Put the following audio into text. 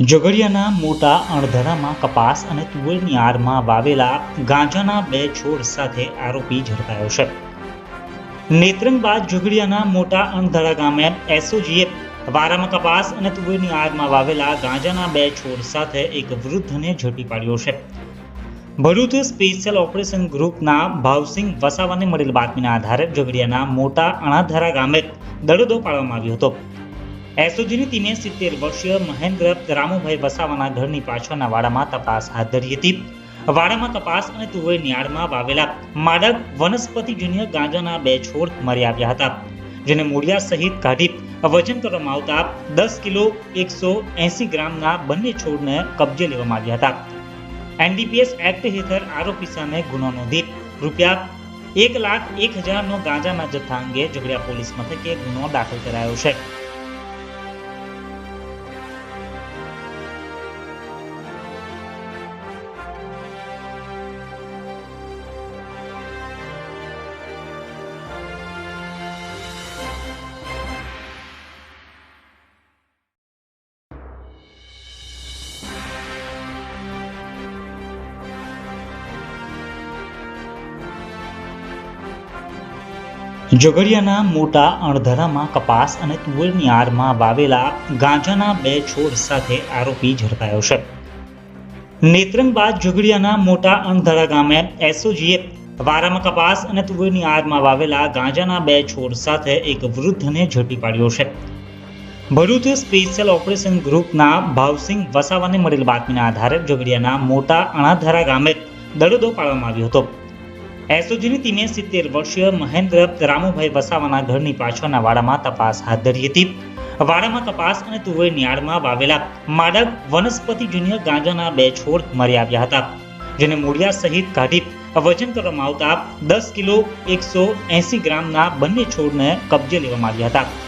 ઝઘડિયાના મોટા અણધરામાં કપાસ અને તુવેરની આરમાં વાવેલા ગાંજાના બે છોડ સાથે આરોપી ઝડપાયો છે. નેત્રંગ બાદ ઝઘડિયાના મોટા અણધરા ગામે એસઓજીએ વારામાં કપાસ અને તુવેરની આરમાં વાવેલા ગાંજાના બે છોડ સાથે એક વૃદ્ધને ઝડપી પાડ્યો છે. ભરૂચ સ્પેશિયલ ઓપરેશન ગ્રુપના ભાવસિંહ વસાવાને મળેલ બાતમીના આધારે ઝઘડિયાના મોટા અણાધરા ગામે દરોડો પાડવામાં આવ્યો હતો. એસઓજીની ટીમે સિત્તેર વર્ષીય મહેન્દ્ર રામુભાઈ વસાવાના ઘરની પાછળના વાડામાં તપાસ હાથ ધરી હતી. વાડામાં કપાસ અને તુવેરની આડમાં વાવેલા માડક વનસ્પતિજન્ય ગાંજાના બે છોડ મળી આવ્યા હતા, જેને મૂળિયા સહિત કાઢી વજન કરવામાં આવતા દસ કિલો એકસો એંસી ગ્રામના બંને છોડને કબજે લેવામાં આવ્યા હતા. એનડીપીએસ એક્ટ હેઠળ આરોપી સામે ગુનો નોંધી રૂપિયા એક લાખ એક હજારનો ગાંજાના જથ્થા અંગે ઝઘડિયા પોલીસ મથકે ગુનો દાખલ કરાયો છે. ઝઘડિયાના મોટા અણધરામાં કપાસ અને તુવેરની આરમાં વાવેલા ગાંજાના બે છોડ સાથે આરોપી ઝડપાયો છે. નેત્રંગ બાદ ઝઘડિયાના મોટા અણધરા ગામે એસઓજીએ વારામાં કપાસ અને તુવેરની આરમાં વાવેલા ગાંજાના બે છોડ સાથે એક વૃદ્ધને ઝડપી પાડ્યો છે. ભરૂચ સ્પેશિયલ ઓપરેશન ગ્રુપના ભાવસિંહ વસાવાને મળેલ બાતમીના આધારે ઝઘડિયાના મોટા અણાધરા ગામે દરોડો પાડવામાં આવ્યો હતો. એસઓજીની ટીમે સિત્તેર વર્ષીય મહેન્દ્ર રામુભાઈ વસાવાના ઘરની પાછળના વાડામાં તપાસ હાથ ધરી હતી. વાડામાં તપાસ અને તુવેર નિયાળમાં વાવેલા માડક જુનિયર ગાંજાના બે છોડ મળી આવ્યા હતા, જેને મૂળિયા સહિત કાઢી વજન કરવામાં આવતા દસ કિલો એકસો એંસી ગ્રામના બંને છોડને કબજે લેવામાં આવ્યા હતા.